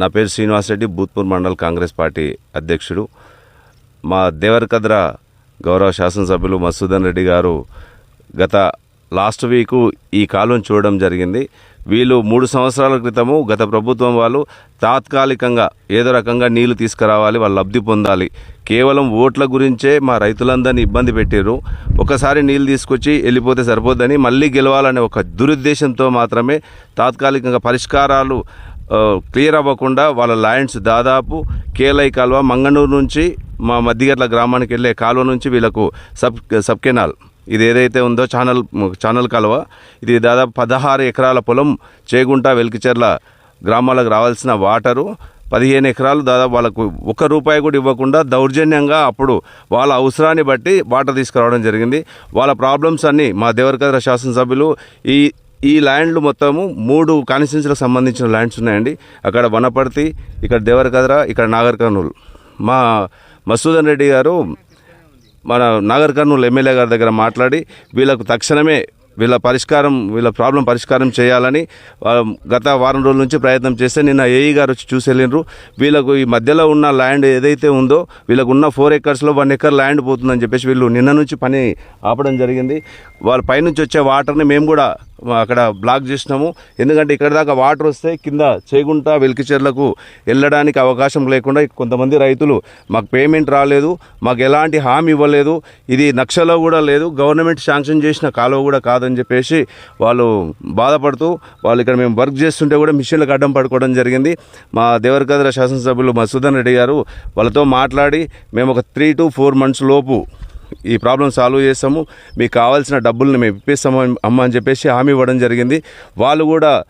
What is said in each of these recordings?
నా పేరు శ్రీనివాసరెడ్డి భూత్పూర్ మండల్ కాంగ్రెస్ పార్టీ అధ్యక్షుడు. మా దేవరకద్ర గౌరవ శాసనసభ్యులు మసూదన్ రెడ్డి గారు గత లాస్ట్ వీకు ఈ కాలం చూడడం జరిగింది. వీళ్ళు మూడు సంవత్సరాల క్రితము గత ప్రభుత్వం వాళ్ళు తాత్కాలికంగా ఏదో రకంగా నీళ్ళు తీసుకురావాలి వాళ్ళు లబ్ధి పొందాలి. కేవలం ఓట్ల గురించే మా రైతులందరినీ ఇబ్బంది పెట్టారు ఒకసారి నీళ్ళు తీసుకొచ్చి వెళ్ళిపోతే సరిపోద్దని మళ్ళీ గెలవాలనే ఒక దురుద్దేశంతో మాత్రమే తాత్కాలికంగా పరిష్కారాలు క్లియర్ అవ్వకుండా వాళ్ళ ల్యాండ్స్ దాదాపు కేలై కాలువ మంగనూరు నుంచి మా మధ్యగట్ల గ్రామానికి వెళ్ళే కాలువ నుంచి వీళ్ళకు సబ్ సబ్ కెనాల్. ఇది ఏదైతే ఉందో ఛానల్ ఛానల్ కాలువ ఇది దాదాపు పదహారు ఎకరాల పొలం చేగుంట వెలికిచెర్ల గ్రామాలకు రావాల్సిన వాటరు. పదిహేను ఎకరాలు దాదాపు వాళ్ళకు ఒక్క రూపాయి కూడా ఇవ్వకుండా దౌర్జన్యంగా అప్పుడు వాళ్ళ అవసరాన్ని బట్టి వాటర్ తీసుకురావడం జరిగింది. వాళ్ళ ప్రాబ్లమ్స్ అన్నీ మా దేవరకద్ర శాసనసభ్యులు ఈ ఈ ల్యాండ్లు మొత్తము మూడు కాన్స్టిట్యూన్సీలకు సంబంధించిన ల్యాండ్స్ ఉన్నాయండి. అక్కడ వనపర్తి ఇక్కడ దేవరకద్ర ఇక్కడ నాగర్ కర్నూలు మా మసూదన్ రెడ్డి గారు మన నాగర్ కర్నూలు ఎమ్మెల్యే గారి దగ్గర మాట్లాడి వీళ్ళకు తక్షణమే వీళ్ళ పరిష్కారం వీళ్ళ ప్రాబ్లం పరిష్కారం చేయాలని గత వారం రోజుల నుంచి ప్రయత్నం చేస్తే నిన్న ఏఈ గారు వచ్చి చూసి వెళ్ళినారు వీళ్ళకు ఈ మధ్యలో ఉన్న ల్యాండ్ ఏదైతే ఉందో వీళ్ళకు ఉన్న ఫోర్ ఎకర్స్లో వన్ ఎకర్ ల్యాండ్ పోతుందని చెప్పేసి వీళ్ళు నిన్న నుంచి పని ఆపడం జరిగింది. వాళ్ళ పైనుంచి వచ్చే వాటర్ని మేము కూడా అక్కడ బ్లాక్ చేసినాము. ఎందుకంటే ఇక్కడ దాకా వాటర్ వస్తే కింద చేగుంట వెలికిచెర్లకు వెళ్ళడానికి అవకాశం లేకుండా కొంతమంది రైతులు మాకు పేమెంట్ రాలేదు మాకు ఎలాంటి హామీ ఇవ్వలేదు ఇది నక్షలో కూడా లేదు గవర్నమెంట్ శాంక్షన్ చేసిన కాలువ కూడా కాదని చెప్పేసి వాళ్ళు బాధపడుతూ వాళ్ళు ఇక్కడ మేము వర్క్ చేస్తుంటే కూడా మిషన్లకు అడ్డం పడుకోవడం జరిగింది. మా దేవరకద్ర శాసనసభ్యులు మసూదన్ రెడ్డి గారు వాళ్ళతో మాట్లాడి మేము ఒక త్రీ టు ఫోర్ మంత్స్ లోపు ఈ ప్రాబ్లం సాల్వ్ చేస్తాము. మీకు కావాల్సిన డబ్బుల్ని మేము ఇప్పిస్తాము అమ్మ అని చెప్పేసి హామీ ఇవ్వడం జరిగింది. వాళ్ళు కూడా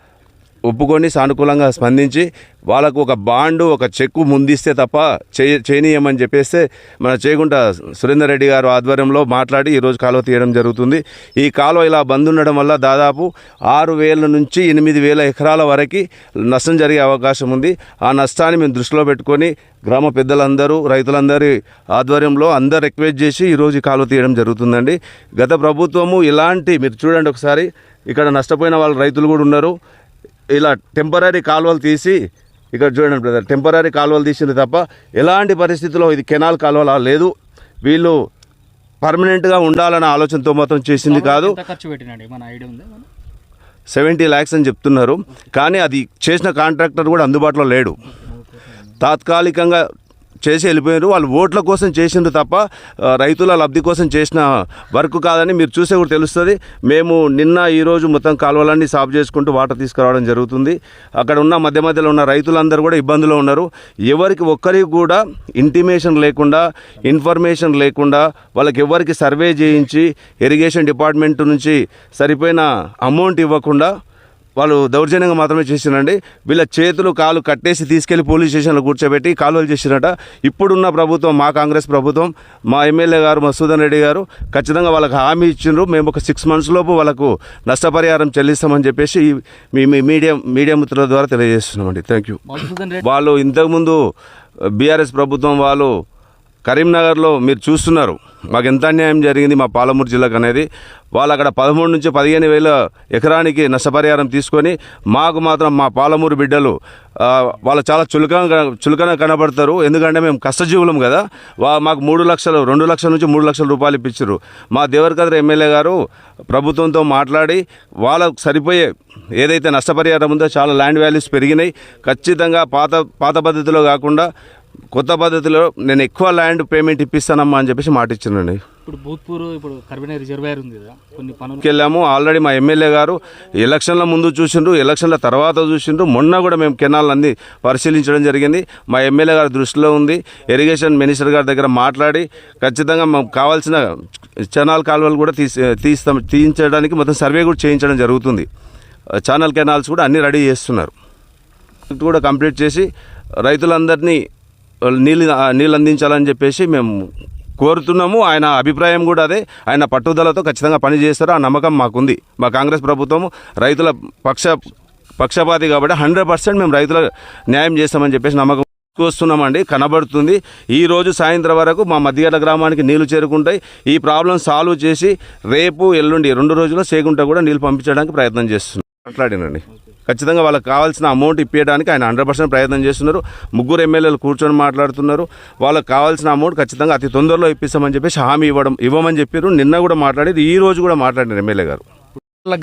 ఒప్పుకొని సానుకూలంగా స్పందించి వాళ్ళకు ఒక బాండు ఒక చెక్కు ముందిస్తే తప్ప చేయ చేయనీయమని చెప్పేస్తే మన చేయకుండా సురేందర్ రెడ్డి గారు ఆధ్వర్యంలో మాట్లాడి ఈరోజు కాలువ తీయడం జరుగుతుంది. ఈ కాలువ ఇలా బంద్ ఉండడం వల్ల దాదాపు ఆరు వేల నుంచి ఎనిమిది వేల ఎకరాల వరకు నష్టం జరిగే అవకాశం ఉంది. ఆ నష్టాన్ని మేము దృష్టిలో పెట్టుకొని గ్రామ పెద్దలందరూ రైతులందరి ఆధ్వర్యంలో అందరు రిక్వెస్ట్ చేసి ఈరోజు కాలువ తీయడం జరుగుతుందండి. గత ప్రభుత్వము ఇలాంటి మీరు చూడండి ఒకసారి ఇక్కడ నష్టపోయిన వాళ్ళ రైతులు కూడా ఉన్నారు. ఇలా టెంపరీ కాలువలు తీసి ఇక్కడ చూడండి బ్రదర్ టెంపరీ కాలువలు తీసింది తప్ప ఎలాంటి పరిస్థితుల్లో ఇది కెనాల్ కాలువలా లేదు. వీళ్ళు పర్మనెంట్గా ఉండాలన్న ఆలోచనతో మాత్రం చేసింది కాదు. ఎంత ఖర్చు పెట్టినండి? మన ఐడియా ఉందా? మన సెవెంటీ ల్యాక్స్ అని చెప్తున్నారు. కానీ అది చేసిన కాంట్రాక్టర్ కూడా అందుబాటులో లేడు. తాత్కాలికంగా చేసి వెళ్ళిపోయారు వాళ్ళు ఓట్ల కోసం చేసిండ్రు తప్ప రైతుల లబ్ధి కోసం చేసిన వర్క్ కాదని మీరు చూసే కూడా తెలుస్తుంది. మేము నిన్న ఈరోజు మొత్తం కాలువలన్నీ సాఫ్ చేసుకుంటూ వాటర్ తీసుకురావడం జరుగుతుంది. అక్కడ ఉన్న మధ్య మధ్యలో ఉన్న రైతులందరూ కూడా ఇబ్బందులో ఉన్నారు. ఎవరికి ఒక్కరికి కూడా ఇంటిమేషన్ లేకుండా ఇన్ఫర్మేషన్ లేకుండా వాళ్ళకి ఎవరికి సర్వే చేయించి ఇరిగేషన్ డిపార్ట్మెంట్ నుంచి సరిపోయిన అమౌంట్ ఇవ్వకుండా వాళ్ళు దౌర్జన్యంగా మాత్రమే చేసినండి వీళ్ళ చేతులు కాలు కట్టేసి తీసుకెళ్ళి పోలీస్ స్టేషన్లో కూర్చోబెట్టి కాలువలు చేసినట ఇప్పుడున్న ప్రభుత్వం మా కాంగ్రెస్ ప్రభుత్వం మా ఎమ్మెల్యే గారు మసూదన్ రెడ్డి గారు ఖచ్చితంగా వాళ్ళకి హామీ ఇచ్చిండ్రు. మేము ఒక సిక్స్ మంత్స్ లోపు వాళ్ళకు నష్టపరిహారం చెల్లిస్తామని చెప్పేసి మీ మీడియా మీడియా మిత్రుల ద్వారా తెలియజేస్తున్నామండి. థ్యాంక్ యూ వాళ్ళు ఇంతకుముందు బీఆర్ఎస్ ప్రభుత్వం వాళ్ళు కరీంనగర్లో మీరు చూస్తున్నారు. మాకు ఎంత అన్యాయం జరిగింది మా పాలమూరు జిల్లాకు అనేది. వాళ్ళు అక్కడ పదమూడు నుంచి పదిహేను వేల ఎకరానికి నష్టపరిహారం తీసుకొని మాకు మాత్రం మా పాలమూరు బిడ్డలు వాళ్ళు చాలా చులకన చులకన కనబడతారు. ఎందుకంటే మేము కష్టజీవులం కదా. వా మాకు మూడు లక్షలు రెండు లక్షల నుంచి మూడు లక్షల రూపాయలు ఇప్పించారు మా దేవరకద్ర ఎమ్మెల్యే గారు ప్రభుత్వంతో మాట్లాడి వాళ్ళకు సరిపోయే ఏదైతే నష్టపరిహారం ఉందో చాలా ల్యాండ్ వాల్యూస్ పెరిగినాయి. ఖచ్చితంగా పాత పాత పద్ధతిలో కాకుండా కొత్త పద్ధతిలో నేను ఎక్కువ ల్యాండ్ పేమెంట్ ఇప్పిస్తానమ్మా అని చెప్పేసి మాట ఇచ్చానండి. ఇప్పుడు భూత్పూర్ ఇప్పుడు కర్బినే రిజర్వాయర్ ఉంది కదా కొన్ని పనులు. వెళ్ళాము ఆల్రెడీ మా ఎమ్మెల్యే గారు ఎలక్షన్ల ముందు చూసిండ్రు ఎలక్షన్ల తర్వాత చూసిండ్రు. మొన్న కూడా మేము కెనాల్ అన్ని పరిశీలించడం జరిగింది. మా ఎమ్మెల్యే గారి దృష్టిలో ఉంది. ఇరిగేషన్ మినిస్టర్ గారి దగ్గర మాట్లాడి ఖచ్చితంగా మాకు కావాల్సిన ఛానల్ కాలువలు కూడా తీసి తీస్తాం తీయించడానికి మొత్తం సర్వే కూడా చేయించడం జరుగుతుంది. ఛానల్ కెనాల్స్ కూడా అన్ని రెడీ చేస్తున్నారు. కూడా కంప్లీట్ చేసి రైతులందరినీ నీళ్ళు నీళ్ళు అందించాలని చెప్పేసి మేము కోరుతున్నాము. ఆయన అభిప్రాయం కూడా అదే. ఆయన పట్టుదలతో ఖచ్చితంగా పనిచేస్తారు ఆ నమ్మకం మాకుంది. మా కాంగ్రెస్ ప్రభుత్వం రైతుల పక్ష పక్షపాతి కాబట్టి హండ్రెడ్ పర్సెంట్ మేము రైతుల న్యాయం చేస్తామని చెప్పేసి నమ్మకం వస్తున్నామండి. కనబడుతుంది. ఈ రోజు సాయంత్రం వరకు మా మధ్యగడ్డ గ్రామానికి నీళ్ళు చేరుకుంటాయి. ఈ ప్రాబ్లం సాల్వ్ చేసి రేపు ఎల్లుండి రెండు రోజుల్లో సేగుంట కూడా నీళ్ళు పంపించడానికి ప్రయత్నం చేస్తున్నాం. మాట్లాడినండి. ఖచ్చితంగా వాళ్ళకి కావాల్సిన అమౌంట్ ఇప్పించడానికి ఆయన హండ్రెడ్ పర్సెంట్ ప్రయత్నం చేస్తున్నారు. ముగ్గురు ఎమ్మెల్యేలు కూర్చొని మాట్లాడుతున్నారు. వాళ్ళకి కావాల్సిన అమౌంట్ ఖచ్చితంగా అతి తొందరలో ఇప్పిస్తామని చెప్పేసి హామీ ఇవ్వడం ఇవ్వమని చెప్పారు. నిన్న కూడా మాట్లాడేది ఈ రోజు కూడా మాట్లాడినారు ఎమ్మెల్యే గారు.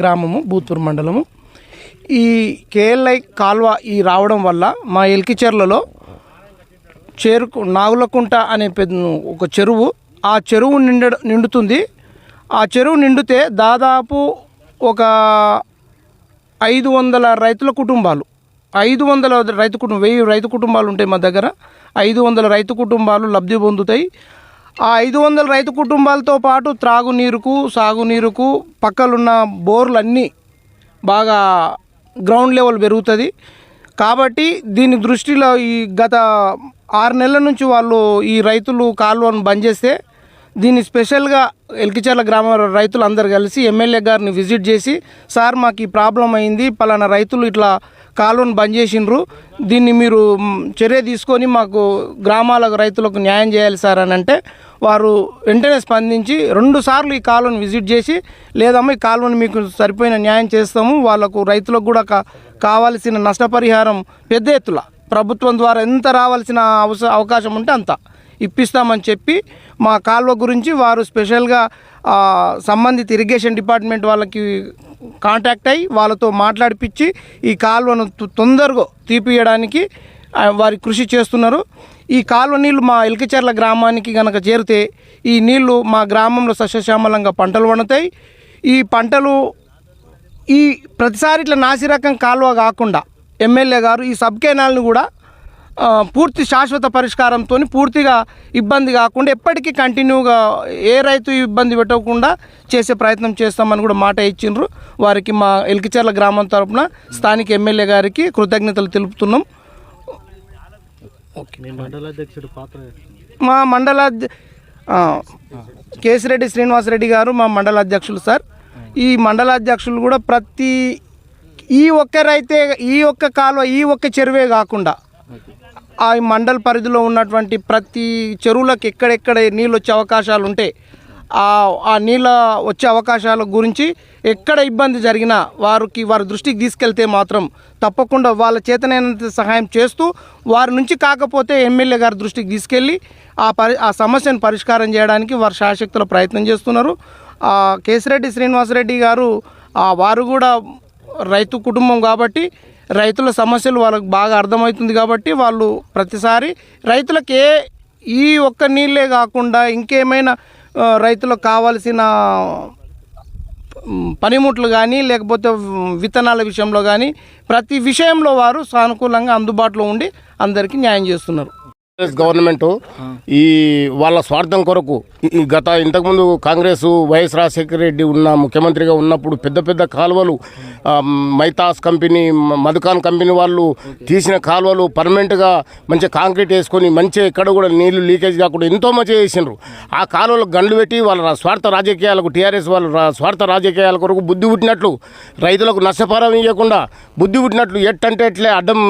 గ్రామము భూత్పూర్ మండలము. ఈ కేఎల్ఐ కాల్వ ఈ రావడం వల్ల మా ఎల్కిచెర్లలో చేరుకు నాగులకుంట అనే పెద్ద ఒక చెరువు ఆ చెరువు నిండ నిండుతుంది. ఆ చెరువు నిండితే దాదాపు ఒక ఐదు వందల రైతుల కుటుంబాలు. ఐదు వందల రైతు కుటుంబం వెయ్యి రైతు కుటుంబాలు ఉంటాయి మా దగ్గర. ఐదు వందల రైతు కుటుంబాలు లబ్ధి పొందుతాయి. ఆ ఐదు వందల రైతు కుటుంబాలతో పాటు త్రాగునీరుకు సాగునీరుకు పక్కలున్న బోర్లన్నీ బాగా గ్రౌండ్ లెవెల్ పెరుగుతుంది. కాబట్టి దీని దృష్టిలో ఈ గత ఆరు నెలల నుంచి వాళ్ళు ఈ రైతులు కాలువను బంద్ చేస్తే దీన్ని స్పెషల్గా ఎల్కిచర్ల గ్రామ రైతులు అందరు కలిసి ఎమ్మెల్యే గారిని విజిట్ చేసి సార్ మాకు ఈ ప్రాబ్లం అయింది పలానా రైతులు ఇట్లా కాలువను బంద్ చేసిండ్రు దీన్ని మీరు చర్య తీసుకొని మాకు గ్రామాల రైతులకు న్యాయం చేయాలి సార్ అని అంటే వారు వెంటనే స్పందించి రెండు సార్లు ఈ కాలువను విజిట్ చేసి లేదమ్మా ఈ కాలువను మీకు సరిపోయిన న్యాయం చేస్తాము వాళ్ళకు రైతులకు కూడా కా కావాల్సిన నష్టపరిహారం పెద్ద ఎత్తుల ప్రభుత్వం ద్వారా ఎంత రావాల్సిన అవస అవకాశం ఉంటే అంత. ఇప్పిస్తామని చెప్పి మా కాలువ గురించి వారు స్పెషల్గా సంబంధిత ఇరిగేషన్ డిపార్ట్మెంట్ వాళ్ళకి కాంటాక్ట్ అయ్యి వాళ్ళతో మాట్లాడిపించి ఈ కాలువను తొ- తొందరగా తీపియడానికి వారి కృషి చేస్తున్నారు. ఈ కాలువ నీళ్ళు మా ఎల్కిచెర్ల గ్రామానికి గనక చేరితే ఈ నీళ్ళు మా గ్రామంలో సస్యశ్యామలంగా పంటలు పండుతాయి ఈ పంటలు ఈ ప్రతిసారి ఇట్లా నాసిరకం కాలువ కాకుండా ఎమ్మెల్యే గారు ఈ సబ్ కెనాల్ని కూడా పూర్తి శాశ్వత పరిష్కారంతో పూర్తిగా ఇబ్బంది కాకుండా ఎప్పటికీ కంటిన్యూగా ఏ రైతు ఇబ్బంది పెట్టకుండా చేసే ప్రయత్నం చేస్తామని కూడా మాట ఇచ్చిండ్రు. వారికి మా ఎల్కిచర్ల గ్రామం తరపున స్థానిక ఎమ్మెల్యే గారికి కృతజ్ఞతలు తెలుపుతున్నాం. మీ మండల అధ్యక్షుడు పాత్ర మా మండల అధ్య- ఆ, కేసిరెడ్డి శ్రీనివాసరెడ్డి గారు మా మండల అధ్యక్షులు సార్. ఈ మండల అధ్యక్షులు కూడా ప్రతి ఈ ఒక్క రైతే ఈ ఒక్క కాలువ ఈ ఒక్క చెరువే కాకుండా ఆ మండల పరిధిలో ఉన్నటువంటి ప్రతి చెరువులకు ఎక్కడెక్కడ నీళ్ళు వచ్చే అవకాశాలు ఉంటే ఆ ఆ నీళ్ళ వచ్చే అవకాశాల గురించి ఎక్కడ ఇబ్బంది జరిగినా వారికి వారి దృష్టికి తీసుకెళ్తే మాత్రం తప్పకుండా వాళ్ళ చేతనైనంత సహాయం చేస్తూ వారి నుంచి కాకపోతే ఎమ్మెల్యే గారి దృష్టికి తీసుకెళ్ళి ఆ పరి ఆ సమస్యను పరిష్కారం చేయడానికి వారు శాశక్తుల ప్రయత్నం చేస్తున్నారు. కేసిరెడ్డి శ్రీనివాసరెడ్డి గారు వారు కూడా రైతు కుటుంబం కాబట్టి రైతుల సమస్యలు వాళ్ళకు బాగా అర్థమవుతుంది కాబట్టి వాళ్ళు ప్రతిసారి రైతులకు ఏ ఈ ఒక్క నీళ్ళే కాకుండా ఇంకేమైనా రైతులకు కావాల్సిన పనిముట్లు కానీ లేకపోతే విత్తనాల విషయంలో కానీ ప్రతి విషయంలో వారు సానుకూలంగా అందుబాటులో ఉండి అందరికీ న్యాయం చేస్తున్నారు. గవర్నమెంట్ ఈ వాళ్ళ స్వార్థం కొరకు ఈ గత ఇంతకుముందు కాంగ్రెస్ వైఎస్ రాజశేఖర రెడ్డి ఉన్న ముఖ్యమంత్రిగా ఉన్నప్పుడు పెద్ద పెద్ద కాలువలు మైతాస్ కంపెనీ మధుకాన్ కంపెనీ వాళ్ళు తీసిన కాలువలు పర్మనెంట్గా మంచిగా కాంక్రీట్ వేసుకొని మంచిగా ఎక్కడ కూడా నీళ్ళు లీకేజ్ కాకుండా ఎంతో మంచిగా చేసిండ్రు. ఆ కాలువలకు గండ్లు పెట్టి వాళ్ళ స్వార్థ రాజకీయాలకు టీఆర్ఎస్ వాళ్ళ స్వార్థ రాజకీయాల కొరకు బుద్ధి పుట్టినట్లు రైతులకు నష్టపరం ఇవ్వకుండా బుద్ధి పుట్టినట్లు ఎట్టంటే ఎట్లే అడ్డం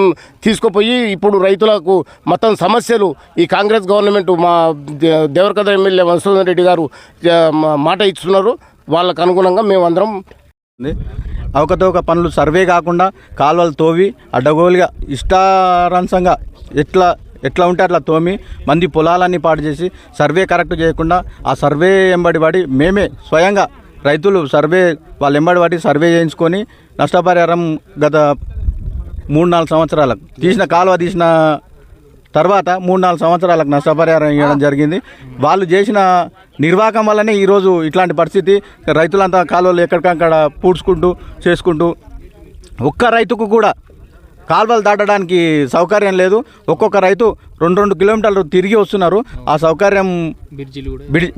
తీసుకుపోయి ఇప్పుడు రైతులకు మొత్తం సమస్యలు ఈ కాంగ్రెస్ గవర్నమెంట్ మా దే- దేవరకథ ఎమ్మెల్యే మధుసూదన్ రెడ్డి గారు మాట ఇస్తున్నారు వాళ్ళకు అనుగుణంగా మేమందరం అవకతవక పనులు సర్వే కాకుండా కాలువలు తోవి అడ్డగోలుగా ఇష్టారాంశంగా ఎట్లా ఎట్లా ఉంటే అట్లా తోమి మంది పొలాలన్నీ పాడు చేసి సర్వే కరెక్ట్ చేయకుండా ఆ సర్వే ఎంబడి పడి మేమే స్వయంగా రైతులు సర్వే వాళ్ళు ఎంబడి పడి సర్వే చేయించుకొని నష్టపరిహారం గత మూడు నాలుగు సంవత్సరాలకు తీసిన కాలువ తీసిన తర్వాత మూడు నాలుగు సంవత్సరాలకు నష్టపరిహారం ఇవ్వడం జరిగింది. వాళ్ళు చేసిన నిర్వాహకం వల్లనే ఈరోజు ఇట్లాంటి పరిస్థితి. రైతులంతా కాలువలు ఎక్కడికక్కడ పూడ్చుకుంటూ చేసుకుంటూ ఒక్క రైతుకు కూడా కాలువలు దాటడానికి సౌకర్యం లేదు. ఒక్కొక్క రైతు రెండు రెండు కిలోమీటర్లు తిరిగి వస్తున్నారు. ఆ సౌకర్యం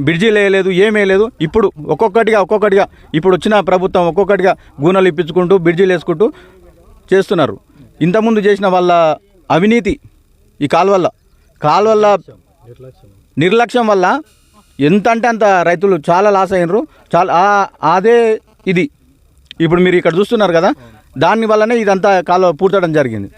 బిడిజీలు వేయలేదు ఏమీ లేదు. ఇప్పుడు ఒక్కొక్కటిగా ఒక్కొక్కటిగా ఇప్పుడు వచ్చిన ప్రభుత్వం ఒక్కొక్కటిగా గూనెలు ఇప్పించుకుంటూ బిడిజీలు వేసుకుంటూ చేస్తున్నారు. ఇంతకుముందు చేసిన వాళ్ళ అవినీతి ఈ కాలువల్లో కాలువల్ల నిర్లక్ష్యం వల్ల ఎంత అంటే అంత రైతులు చాలా లాస్ అయినరు. చాలా అదే ఇది. ఇప్పుడు మీరు ఇక్కడ చూస్తున్నారు కదా దాని వల్లనే ఇదంతా కాలువ పూడ్చడం జరిగింది.